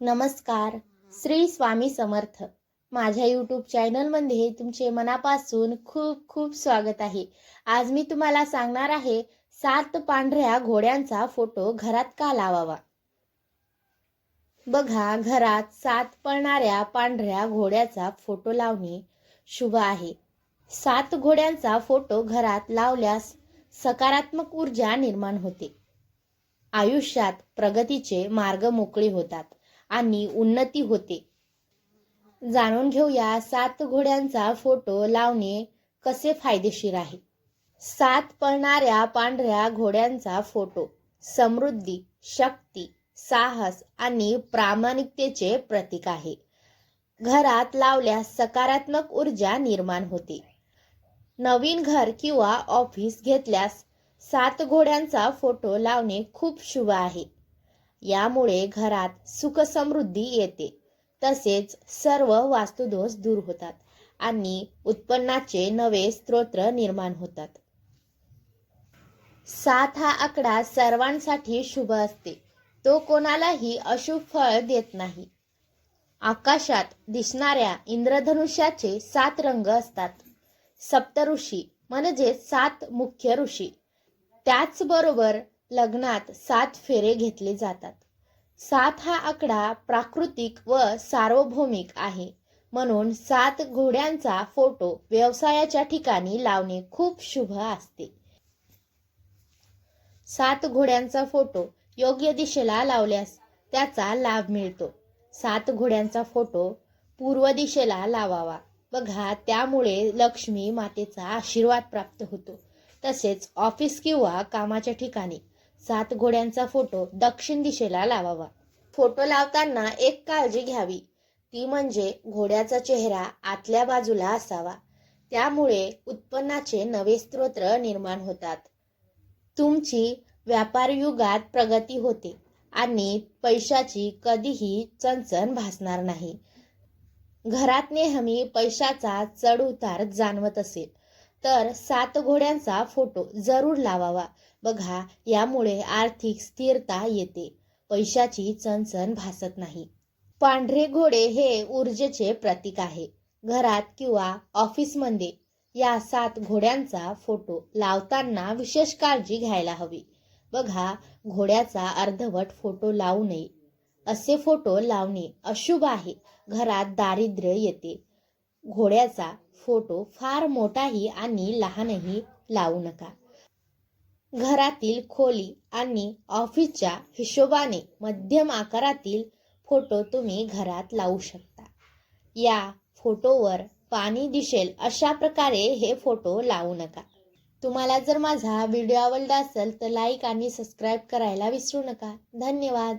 नमस्कार. श्री स्वामी समर्थ. माझ्या यूट्यूब चॅनलमध्ये तुमचे मनापासून खूप खूप स्वागत आहे. आज मी तुम्हाला सांगणार आहे सात पांढऱ्या घोड्यांचा फोटो घरात का लावावा? बघा घरात सात पळणाऱ्या पांढऱ्या घोड्याचा फोटो लावणे शुभ आहे. सात घोड्यांचा फोटो घरात लावल्यास सकारात्मक ऊर्जा निर्माण होते. आयुष्यात प्रगतीचे मार्ग मोकळे होतात. आणि उन्नती होते. जाणून घेऊया सात घोड्यांचा फोटो लावणे कसे फायदेशीर आहे. सात पळणाऱ्या पांढऱ्या घोड्यांचा फोटो. समृद्धी शक्ती साहस आणि प्रामाणिकतेचे प्रतीक आहे. घरात लावल्यास सकारात्मक ऊर्जा निर्माण होते. नवीन घर किंवा ऑफिस घेतल्यास सात घोड्यांचा फोटो लावणे खूप शुभ आहे. यामुळे घरात सुख समृद्धी येते. तसेच सर्व वास्तुदोष दूर होतात आणि उत्पन्नाचे नवे स्तोत्र निर्माण होतात. सात हा आकडा सर्वांसाठी शुभ असते. तो कोणालाही अशुभ फळ देत नाही. आकाशात दिसणाऱ्या इंद्रधनुष्याचे सात रंग असतात. सप्तऋषी म्हणजे सात मुख्य ऋषी. त्याचबरोबर लग्नात सात फेरे घेतले जातात. सात हा आकडा प्राकृतिक व सार्वभौमिक आहे. म्हणून सात घोड्यांचा फोटो व्यवसायाच्या ठिकाणी लावणे खूप शुभ असते. सात घोड्यांचा फोटो योग्य दिशेला लावल्यास त्याचा लाभ मिळतो. सात घोड्यांचा फोटो पूर्व दिशेला लावावा. बघा त्यामुळे लक्ष्मी मातेचा आशीर्वाद प्राप्त होतो. तसेच ऑफिस किंवा कामाच्या ठिकाणी सात घोड्यांचा फोटो दक्षिण दिशेला लावावा. फोटो लावताना एक काळजी घ्यावी. ती म्हणजे घोड्याचा चेहरा आतल्या बाजूला असावा. त्यामुळे उत्पन्नाचे नवे स्त्रोत्र निर्माण होतात. तुमची व्यापार युगात प्रगती होते आणि पैशाची कधीही चणचण भासणार नाही. घरात नेहमी पैशाचा चढ उतार जाणवत असेल. तर सात घोड्यांचा फोटो जरूर लावावा. बघा यामुळे आर्थिक स्थिरता येते. पैशाची चणचण भासत नाही. पांढरे घोडे हे ऊर्जेचे प्रतीक आहे. घरात किंवा ऑफिसमध्ये या सात घोड्यांचा फोटो लावताना विशेष काळजी घ्यायला हवी. बघा घोड्याचा अर्धवट फोटो लावू नये. असे फोटो लावणे अशुभ आहे. घरात दारिद्र्य येते. घोड्याचा फोटो फार मोठाही आणि लहानही लावू नका. घरातील खोली आणि ऑफिसच्या हिशोबाने मध्यम आकारातील फोटो तुम्ही घरात लावू शकता. या फोटोवर पाणी दिसेल अशा प्रकारे हे फोटो लावू नका. तुम्हाला जर माझा व्हिडिओ आवडला असेल तर लाईक आणि सबस्क्राईब करायला विसरू नका. धन्यवाद.